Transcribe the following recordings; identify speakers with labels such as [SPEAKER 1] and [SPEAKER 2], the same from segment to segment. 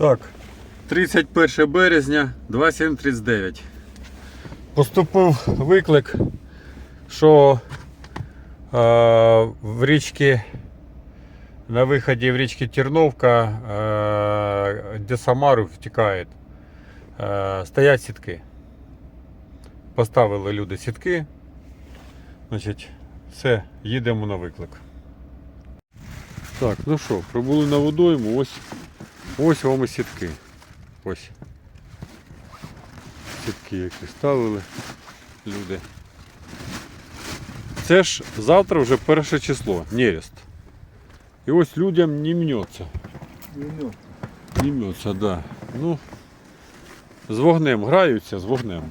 [SPEAKER 1] Так, 31 березня 2739. Поступив виклик, що е, в річці на виході в річці Терновка, е, де Самару втікає, е, стоять сітки. Поставили люди сітки. Значить, все, їдемо на виклик. Так, ну що, прибули на водойму, ось, ось вам і сітки. Ось. Сітки, які ставили люди. Це ж завтра вже перше число, нерест. І ось людям не мнеться. Не мнеться, да. Ну, з вогнем граються, з вогнем.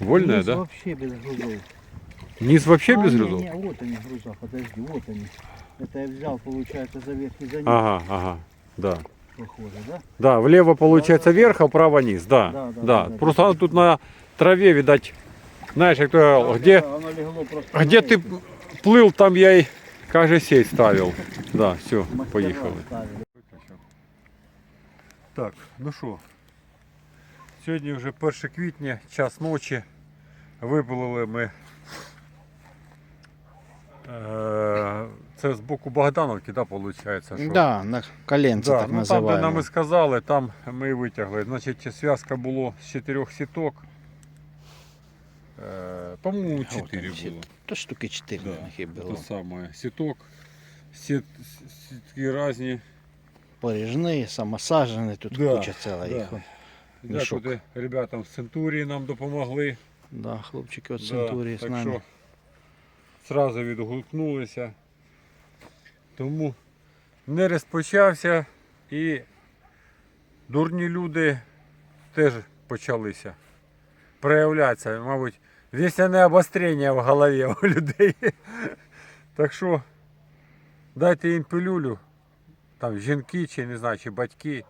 [SPEAKER 2] Вольная,
[SPEAKER 1] да?
[SPEAKER 2] без грузов.
[SPEAKER 1] Вообще
[SPEAKER 2] А,
[SPEAKER 1] без грузов?
[SPEAKER 2] не, вот они груза, подожди, вот они. Это я взял, получается, за верх и за низ,
[SPEAKER 1] Ага, ага, да.
[SPEAKER 2] похоже, да?
[SPEAKER 1] Да, влево получается верх, а вправо низ, да.
[SPEAKER 2] Да,
[SPEAKER 1] Да,
[SPEAKER 2] да, да,
[SPEAKER 1] Просто оно тут на траве, видать, знаешь, как то, где,
[SPEAKER 2] Да, Оно легло просто
[SPEAKER 1] где
[SPEAKER 2] на
[SPEAKER 1] ты
[SPEAKER 2] эти.
[SPEAKER 1] плыл, там я и, каже, сеть ставил. Да, все,
[SPEAKER 2] Мастера
[SPEAKER 1] поехали.
[SPEAKER 2] ставили.
[SPEAKER 1] Так, ну що, сьогодні вже 1 квітня, час ночі. Випалили ми. Е, це з боку Богдановки, да, виходить? Що?
[SPEAKER 3] Да, на коленце
[SPEAKER 1] Да,
[SPEAKER 3] так
[SPEAKER 1] ну, там, де нам і
[SPEAKER 3] называемое.
[SPEAKER 1] сказали, там ми і витягли. Значить, зв'язка було з чотирьох сіток. Е, по-моєму,
[SPEAKER 3] Вот
[SPEAKER 1] чотири
[SPEAKER 3] они,
[SPEAKER 1] було.
[SPEAKER 3] То штуки 4
[SPEAKER 1] Да,
[SPEAKER 3] на них и было.
[SPEAKER 1] Те саме. Сіток. Сіт, сітки різні.
[SPEAKER 3] Порежные, самосаженные, тут
[SPEAKER 1] Да,
[SPEAKER 3] куча целая
[SPEAKER 1] да.
[SPEAKER 3] их.
[SPEAKER 1] Дякую
[SPEAKER 3] Мішок.
[SPEAKER 1] ребятам з Центурії нам допомогли.
[SPEAKER 3] Да, хлопчики от
[SPEAKER 1] Да,
[SPEAKER 3] Центурии с
[SPEAKER 1] так
[SPEAKER 3] нами.
[SPEAKER 1] що Зразу відгукнулися. Тому не розпочався і дурні люди теж почалися проявлятися. Мабуть, весняне обострення в голові у людей. Так що дайте їм пилюлю, там жінки чи не знаю, чи батьки.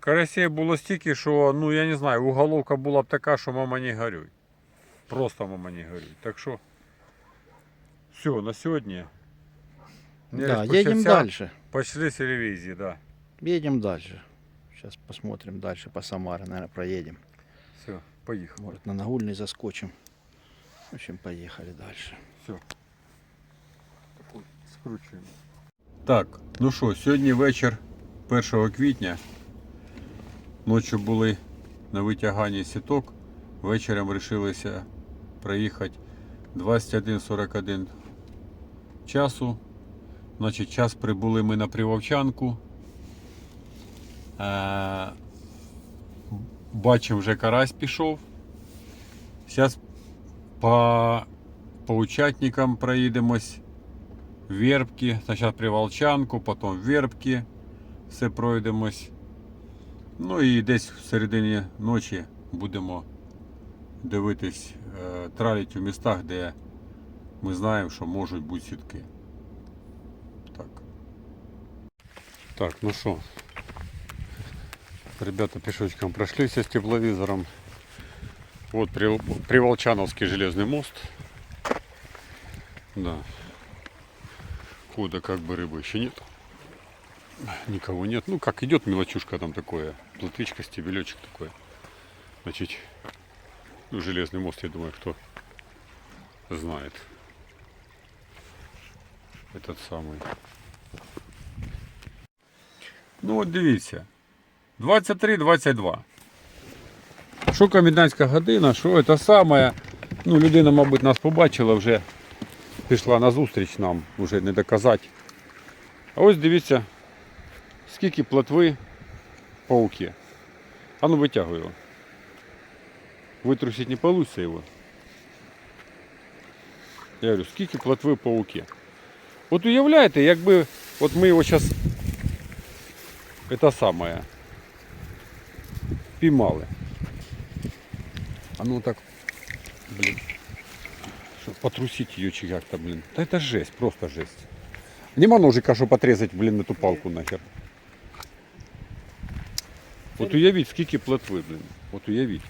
[SPEAKER 1] Карасей було стільки, що ну я не знаю, уголовка була б така, що мама не горюй. Просто мама не горюй. Так що все, на сьогодні.
[SPEAKER 3] Да, едем дальше.
[SPEAKER 1] Почали з ревізії, да.
[SPEAKER 3] Едем дальше. Сейчас посмотрим дальше по Самаре, наверное, проедем.
[SPEAKER 1] Все, поїхали.
[SPEAKER 3] Может, на Нагульный заскочим. В общем, поехали дальше.
[SPEAKER 1] Все. Скручуємо. Так, ну що, сьогодні вечір 1 квітня. Ночі були на витяганні сіток. Вечором вирішилися проїхати 21.41 часу. Значить, час прибули ми на Привовчанку. Е, Бачимо, вже карась пішов. Зараз по, учатникам проїдемось. Вербки, спочатку Приволчанку, потім Вербки. Все пройдемось. Ну і десь в середині ночі будемо дивитись, е, тралить у містах, де ми знаємо, що можуть бути сітки. Так, ну що. Ребята пешочком прошлись с тепловизором. Вот При- Приволчановский железный мост. Да. Хода как бы рыбы еще нет. Никого нет. Ну как идет мелочушка там такое. Плотвичка, стебелечек такой. Значит, ну, железный мост, я думаю, кто знает. Этот самый. Ну от дивіться. 23-22. Що комендантська година, що це саме. Ну, людина, мабуть, нас побачила вже. Пішла на зустріч нам, вже не доказати. А ось дивіться, скільки плотви пауки. А ну витягуй його. Витрусити не вийде його. Я говорю, скільки плотви пауки. От уявляєте, якби от ми його зараз це саме піймали. А ну так, блин, щоб потрусить ее чи як-то, блин. Да это жесть, просто жесть. Нема ножика, щоб отрезать, блин, эту палку нахер. Вот уявить, скільки плотви, блин. Вот уявить.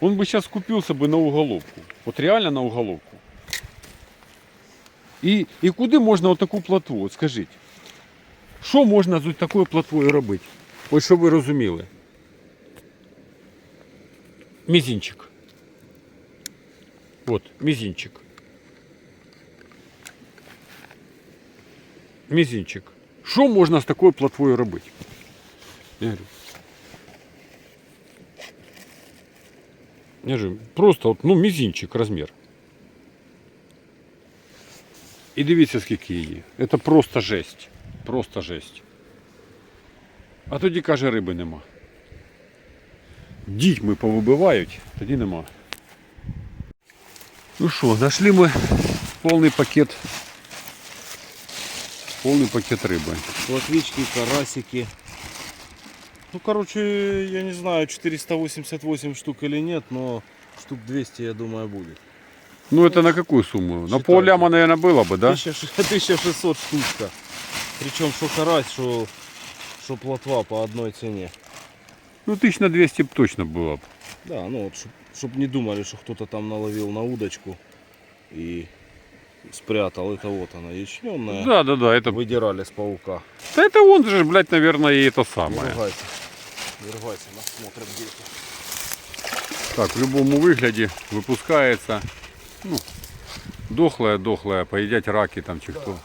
[SPEAKER 1] Он бы сейчас купился бы на уголовку. Вот реально на уголовку. І, і куди можна отаку плотву, от скажіть? Що можна з такою плотвою робити? Ось щоб ви розуміли. Мізінчик. От, мізінчик. Мізінчик. Що можна з такою плотвою робити? Я говорю. Я говорю, просто от, ну, мізінчик розмір. І дивіться, скільки її. Це просто жесть. Просто жесть. А тоді каже, риби нема. Дітьми повибивають, тоді нема. Ну що, знайшли ми повний пакет. Повний пакет риби.
[SPEAKER 4] Плотвички, карасики. Ну, короче, я не знаю, 488 штук или нет, но штук 200, я думаю, будет.
[SPEAKER 1] Ну это на какую сумму? На
[SPEAKER 4] Считайте.
[SPEAKER 1] полляма, наверное, было бы, да?
[SPEAKER 4] 1600 1600 штучка. Причем что карась, что, что плотва по одной цене.
[SPEAKER 1] Ну тысяч на 200 б точно было бы.
[SPEAKER 4] Да, ну вот, чтобы не думали, что кто-то там наловил на удочку и спрятал. Это вот она, ячменная.
[SPEAKER 1] Да, да, да, это...
[SPEAKER 4] Выдирали с паука.
[SPEAKER 1] Да это он же, блядь, наверное, и это самое.
[SPEAKER 4] Вырывайте. Вырывайте, насмотрим где-то.
[SPEAKER 1] Так, в будь-якому вигляді випускається. Ну, дохлая, дохлая, поїдять раки там чи хто.
[SPEAKER 4] Природа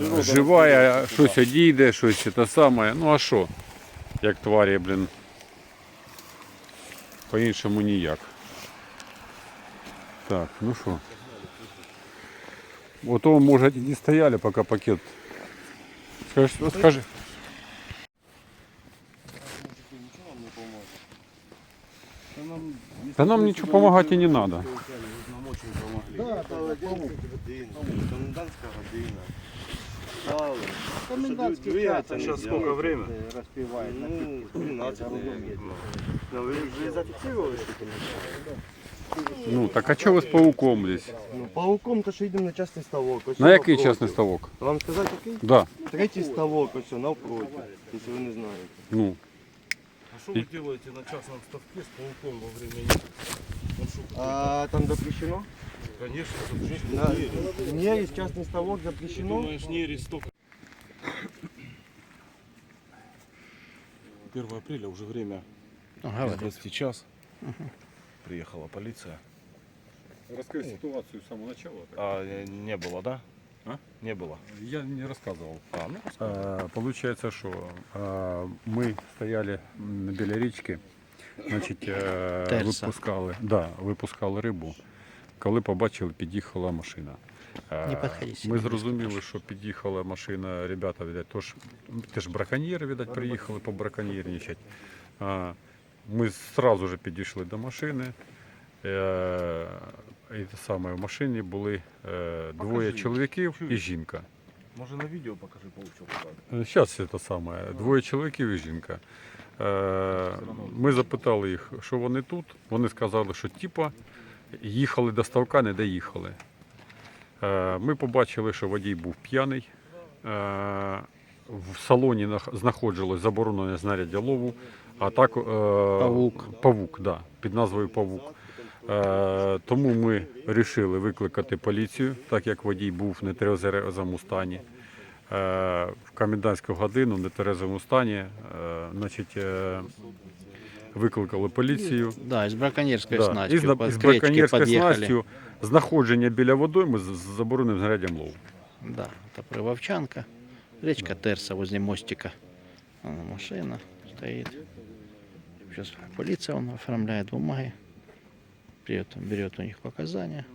[SPEAKER 1] Живая, щось одійде, щось те саме. Ну а що? Як тварі, блін. По-іншому ніяк. Так, ну що. Ото, може, і не стояли, поки пакет. Скажи, скажи.
[SPEAKER 4] Да нам,
[SPEAKER 1] ничего помогать и не надо.
[SPEAKER 4] Нам очень помогли.
[SPEAKER 2] Да, это паук.
[SPEAKER 5] Комендантська година. Стали.
[SPEAKER 2] Комендантский
[SPEAKER 5] Две,
[SPEAKER 2] час.
[SPEAKER 5] это
[SPEAKER 2] они
[SPEAKER 4] щас
[SPEAKER 2] делают,
[SPEAKER 4] сколько время?
[SPEAKER 2] э, Распевают. на
[SPEAKER 5] Ну, 12
[SPEAKER 2] голубом
[SPEAKER 5] Ну, ви вже зафіксували, що там?
[SPEAKER 1] Ну так а чого ви з пауком здесь?
[SPEAKER 5] Ну, пауком то що йдемо на частний ставок. Ось
[SPEAKER 1] На який
[SPEAKER 5] навпроти.
[SPEAKER 1] частний ставок?
[SPEAKER 5] Вам сказати який?
[SPEAKER 1] Да.
[SPEAKER 5] Третій ставок, ось навпроти, якщо ви не знаєте.
[SPEAKER 1] Ну.
[SPEAKER 4] А что вы делаете на частном ставке с пауком во время ехать? Ну, что вы-
[SPEAKER 5] А там запрещено?
[SPEAKER 4] Конечно,
[SPEAKER 5] да. нерест, частный ставок запрещено.
[SPEAKER 4] Ты думаешь, нерест столько? 1 апреля уже время. Ага,
[SPEAKER 3] вот
[SPEAKER 4] 20 час. Приехала полиция.
[SPEAKER 1] Расскажи ситуацию с самого начала.
[SPEAKER 4] А, э, не было, да?
[SPEAKER 1] А?
[SPEAKER 4] Не было.
[SPEAKER 1] Я не рассказывал.
[SPEAKER 4] А, ну,
[SPEAKER 1] а, получается, что а, мы стояли на белоречке, значит, э,
[SPEAKER 3] а,
[SPEAKER 1] выпускали, да, выпускал рыбу. Коли побачили, під'їхала машина. Е, Ми зрозуміли, що під'їхала машина, ребята, видать, тож, теж браконьєри, видать, приїхали побраконьєрничати. А, Ми одразу ж підійшли до машини. Е, І те саме в машині були е, двоє
[SPEAKER 4] Покажи,
[SPEAKER 1] чоловіків і жінка.
[SPEAKER 4] Може на відео покажи паучок.
[SPEAKER 1] Зараз це саме. Двоє чоловіків і жінка. Е, Ми запитали їх, що вони тут. Вони сказали, що типа їхали до ставка, не доїхали. Е, Ми побачили, що водій був п'яний. Е, В салоні знаходилось заборонене знаряддя лову, а так е,
[SPEAKER 3] Павук.
[SPEAKER 1] павук да, під назвою Павук. Тому ми вирішили викликати поліцію, так як водій був в нетрезвому стані. В комендантську годину в нетрезвому стані значить, викликали поліцію.
[SPEAKER 3] Да, из браконьерской
[SPEAKER 1] Да,
[SPEAKER 3] снастью.
[SPEAKER 1] із, на-
[SPEAKER 3] под
[SPEAKER 1] із
[SPEAKER 3] к речке
[SPEAKER 1] браконьєрською
[SPEAKER 3] подъехали.
[SPEAKER 1] снастю, знаходження біля водойми з з забороненим знаряддям лову.
[SPEAKER 3] Да, это Привовчанка. Речка Терса возле мостика. Вон машина стоит. Сейчас полиция он оформляет бумаги. Берет, берет у них показания.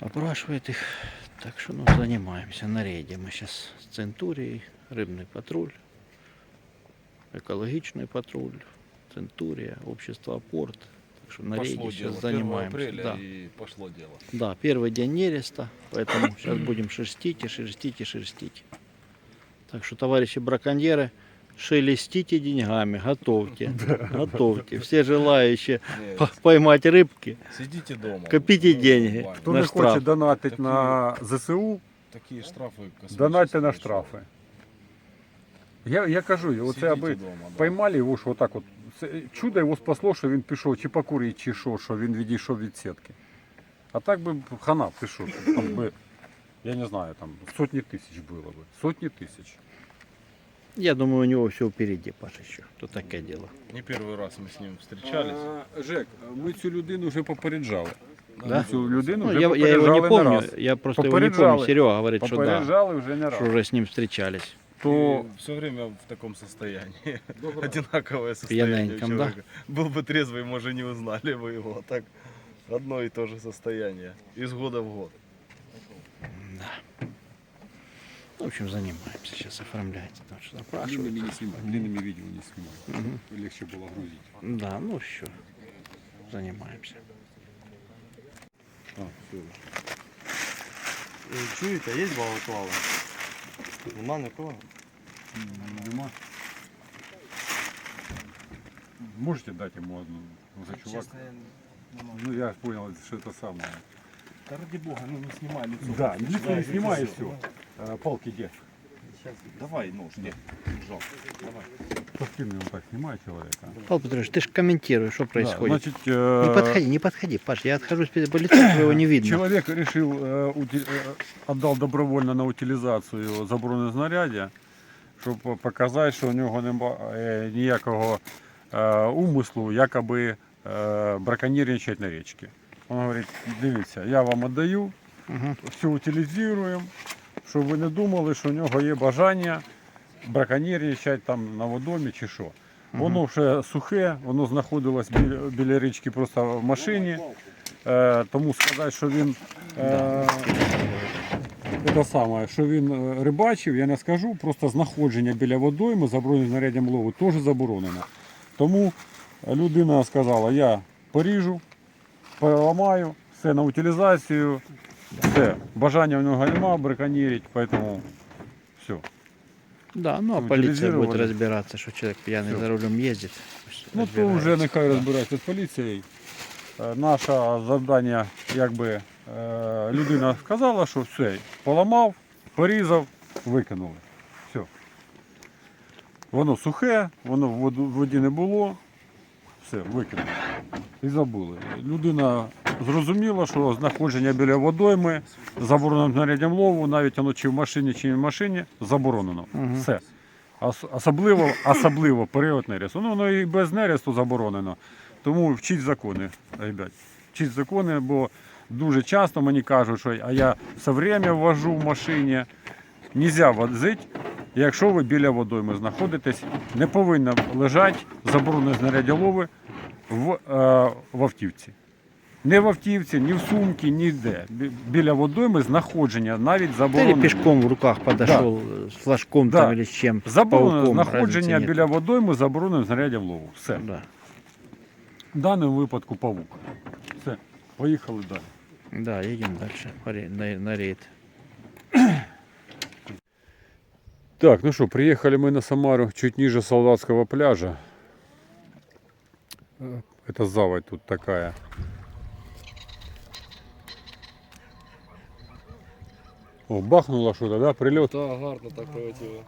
[SPEAKER 3] Опрашивает их. Так что ну, занимаемся на рейде. Мы сейчас с Центурией, рыбный патруль, экологичный патруль, Центурия, общество Порт. Так что на рейде сейчас занимаемся. да.
[SPEAKER 4] и пошло дело.
[SPEAKER 3] Да, первый день нереста, поэтому сейчас будем шерстить и шерстить и шерстить. Так что, товарищи браконьеры, шелестите деньгами, готовьте, готовьте. Все желающие по- поймать рыбки,
[SPEAKER 4] Сидите дома.
[SPEAKER 3] копите деньги.
[SPEAKER 1] Хто
[SPEAKER 3] на
[SPEAKER 1] не
[SPEAKER 3] штраф.
[SPEAKER 1] хоче донатити на ЗСУ,
[SPEAKER 4] Такие штрафы.
[SPEAKER 1] донатьте на штрафи. Я, я кажу, оце аби
[SPEAKER 4] дома, да.
[SPEAKER 1] поймали його, що отак от. Це чудо його спасло, що він пішов чи покурити, чи що, що він відійшов від сітки. А так би хана пішов. Там би я не знаю, там сотни тысяч было бы. Сотни тысяч.
[SPEAKER 3] Я думаю, у него все впереди, Паша, еще. То такое дело.
[SPEAKER 4] Не первый раз мы с ним встречались.
[SPEAKER 1] А, Жек, ми цю людину вже попереджали.
[SPEAKER 3] Да?
[SPEAKER 1] Ми цю людину
[SPEAKER 3] Ну,
[SPEAKER 1] вже
[SPEAKER 3] я, я его не
[SPEAKER 1] попереджали не
[SPEAKER 3] помню,
[SPEAKER 1] раз.
[SPEAKER 3] я просто его не помню.
[SPEAKER 1] Попереджали.
[SPEAKER 3] Серега говорит, что да,
[SPEAKER 1] Попереджали вже не раз.
[SPEAKER 3] что уже с ним встречались.
[SPEAKER 1] То
[SPEAKER 4] все время в таком состоянии. Одинаковое состояние
[SPEAKER 3] Пьяненьком, да?
[SPEAKER 4] человека. Был бы трезвый, может, не узнали бы его. А так одно и то же состояние. Из года в год.
[SPEAKER 3] В общем, занимаемся сейчас, оформляете. Там что запрашивают.
[SPEAKER 1] длинными не снимай, длинными видео не снимай.
[SPEAKER 3] Мгм.
[SPEAKER 1] Легче было грузить.
[SPEAKER 3] Да, ну все, занимаемся.
[SPEAKER 1] А, все.
[SPEAKER 5] Чуєте, є балаклава? Нема нікого?
[SPEAKER 1] Нема. Можете дать ему одну? За чувак. Ну я понял, что это самое.
[SPEAKER 5] Та ради бога, ну не знімай лицо.
[SPEAKER 1] Да, лицо не снимай и все. Палки где?
[SPEAKER 5] Давай нож, де? Жалко. Давай.
[SPEAKER 1] Спортивный он так снимает человека.
[SPEAKER 3] Павел Петрович, ты же комментируешь, что происходит.
[SPEAKER 1] Да, значит, э,
[SPEAKER 3] Не подходи, не подходи, Паш, я отхожусь, по лицу твоего не видно.
[SPEAKER 1] Человек решил, э, ути- э, отдал добровольно на утилізацію заборонене знаряддя, щоб показати, що у нього немає ніякого е, умислу, якоби е, браконьєрничати на річці. Він говорить, дивіться, я вам віддаю,
[SPEAKER 3] Мгм.
[SPEAKER 1] все утилізуємо, щоб ви не думали, що у нього є бажання браконьєрничати там на водомі чи що. Воно вже сухе, воно знаходилось біля, біля річки просто в машині. Е, тому сказати, що він е, це саме, що він е, рибачив, я не скажу. Просто знаходження біля водойми забороненим знаряддям лову теж заборонено. Тому людина сказала, я поріжу, переламаю, все на утилізацію, все. Бажання в нього немає браконьєрить, поэтому все.
[SPEAKER 3] Да, ну а полиция будет
[SPEAKER 1] Утилизировали.
[SPEAKER 3] разбираться, что человек пьяный
[SPEAKER 1] Всё.
[SPEAKER 3] за рулем ездит. Пусть
[SPEAKER 1] Ну то
[SPEAKER 3] разбирается.
[SPEAKER 1] вже нехай розбирається з поліцією. Е, Наше завдання, якби е, людина сказала, що все, поламав, порізав, викинули. Все. Воно сухе, воно в воду- в воді не було, все, викинули. І забули. Людина зрозуміла, що знаходження біля водойми забороненим знаряддям лову, навіть воно чи в машині, чи не в машині, заборонено.
[SPEAKER 3] Мгм.
[SPEAKER 1] Все. Ос- Особливо, особливо період нересту. Ну, воно і без нересту заборонено. Тому вчіть закони, ребят. Вчіть закони, бо дуже часто мені кажуть, що а я все время вожу в машині. Нельзя возити, якщо ви біля водойми знаходитесь, не повинно лежати заборонене знаряддя лови в, е, в автівці. Не в автівці, ні в сумці, ніде. Бі- Біля водойми знаходження навіть
[SPEAKER 3] Да или
[SPEAKER 1] заборонено.
[SPEAKER 3] пешком в руках подошел э, с флажком
[SPEAKER 1] Да.
[SPEAKER 3] там или с чем. с
[SPEAKER 1] Заборонено
[SPEAKER 3] пауком,
[SPEAKER 1] знаходження
[SPEAKER 3] разницы нет.
[SPEAKER 1] біля водойми забороненим знаряддям лову. Все.
[SPEAKER 3] Да.
[SPEAKER 1] В даному випадку павук. Все. Поїхали далі.
[SPEAKER 3] Да, едем дальше по ре- на, на рейд.
[SPEAKER 1] Так, ну что, приехали мы на Самару чуть ниже солдатского пляжа. Э, Это заводь тут такая. О, бахнуло что-то, да, прилет?
[SPEAKER 4] Да, гарно так прилетіло.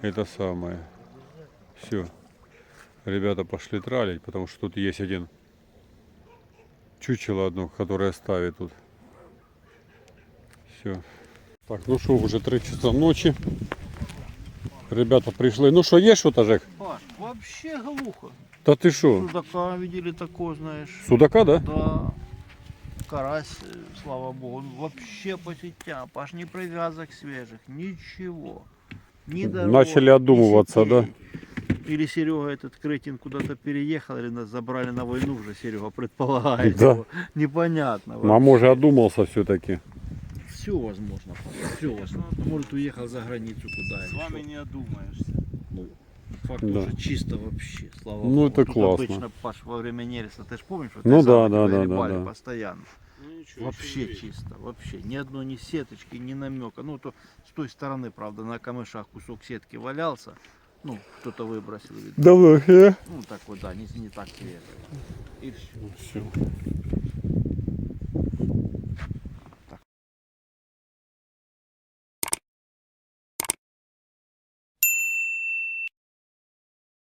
[SPEAKER 1] Это самое. Все. Ребята пошли тралить, потому что тут есть один чучело одно, которое ставит тут. Все. Так, ну что, уже 3 часа ночи. Ребята пришли. Ну что, есть что-то, Жек?
[SPEAKER 3] Паш, вообще глухо.
[SPEAKER 1] Да ты что?
[SPEAKER 3] Судака видели такое, знаешь.
[SPEAKER 1] Судака, да?
[SPEAKER 3] Да. Карась, э, слава богу, он вообще по сетям. Паш, ни привязок свежих, ничего. Ни дорог,
[SPEAKER 1] Начали
[SPEAKER 3] ни
[SPEAKER 1] одумываться, да?
[SPEAKER 3] сетей. Или Серега этот Кретин куда-то переехал, или нас забрали на войну уже, Серега предполагает.
[SPEAKER 1] Да.
[SPEAKER 3] его. Непонятно.
[SPEAKER 1] А может одумался все-таки.
[SPEAKER 3] Все возможно, все возможно. Может уехал за границу куда
[SPEAKER 4] С вами не одумаешься.
[SPEAKER 3] Факт
[SPEAKER 1] Да.
[SPEAKER 3] уже чисто вообще, слава
[SPEAKER 1] Ну,
[SPEAKER 3] богу.
[SPEAKER 1] это
[SPEAKER 3] Тут
[SPEAKER 1] классно.
[SPEAKER 3] Обычно, Паш, во время нереста, ты же помнишь, что
[SPEAKER 1] Ну
[SPEAKER 3] ты
[SPEAKER 1] да, да, да, да, да.
[SPEAKER 3] постоянно.
[SPEAKER 4] Ну ничего,
[SPEAKER 3] Вообще чисто, вообще. Ни одной ни сеточки, ни намека. Ну, то с той стороны, правда, на камышах кусок сетки валялся. Ну, кто-то выбросил, видно.
[SPEAKER 1] Давно,
[SPEAKER 3] Ну, так вот, да, не, не так свежий. И все.
[SPEAKER 1] Все.